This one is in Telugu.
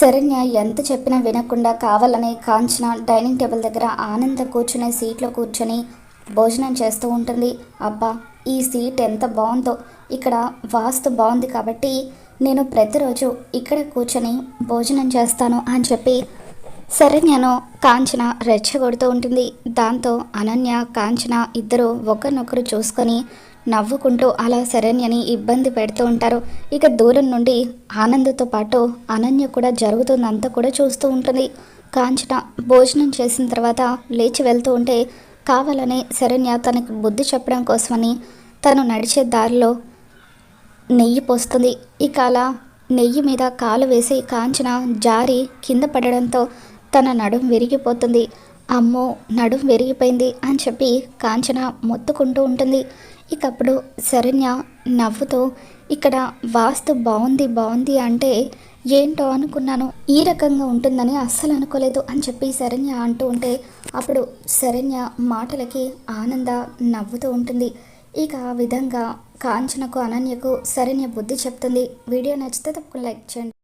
శరణ్య ఎంత చెప్పినా వినకుండా కావాలని కాంచన డైనింగ్ టేబుల్ దగ్గర ఆనంద కూర్చునే సీట్లో కూర్చొని భోజనం చేస్తూ ఉంటుంది. అబ్బా ఈ సీట్ ఎంత బాగుందో. ఇక్కడ వాస్తు బాగుంది కాబట్టి నేను ప్రతిరోజు ఇక్కడ కూర్చొని భోజనం చేస్తాను అని చెప్పి శరణ్యను కాంచన రెచ్చగొడుతూ ఉంటుంది. దాంతో అనన్య కాంచన ఇద్దరు ఒకరినొకరు చూసుకొని నవ్వుకుంటూ అలా శరణ్యని ఇబ్బంది పెడుతూ ఉంటారు. ఇక దూరం నుండి ఆనందతో పాటు అనన్య కూడా జరుగుతుందంతా కూడా చూస్తూ ఉంటుంది. కాంచన భోజనం చేసిన తర్వాత లేచి వెళ్తూ ఉంటే కావాలని శరణ్య తనకు బుద్ధి చెప్పడం కోసమని తను నడిచే దారిలో నెయ్యి పోస్తుంది. ఇక అలా నెయ్యి మీద కాలు వేసి కాంచన జారి కింద పడడంతో తన నడుం విరిగిపోతుంది. అమ్మో నడుం విరిగిపోయింది అని చెప్పి కాంచన మొత్తుకుంటూ ఉంటుంది. ఇకప్పుడు శరణ్య నవ్వుతూ ఇక్కడ వాస్తు బాగుంది బాగుంది అంటే ఏంటో అనుకున్నాను. ఈ రకంగా ఉంటుందని అస్సలు అనుకోలేదు అని చెప్పి శరణ్య అంటూ ఉంటే అప్పుడు శరణ్య మాటలకి ఆనంద నవ్వుతూ ఉంటుంది. ఇక ఆ విధంగా కాంచనకు అనన్యకు శరణ్య బుద్ధి చెప్తుంది. వీడియో నచ్చితే తప్పకుండా లైక్ చేయండి.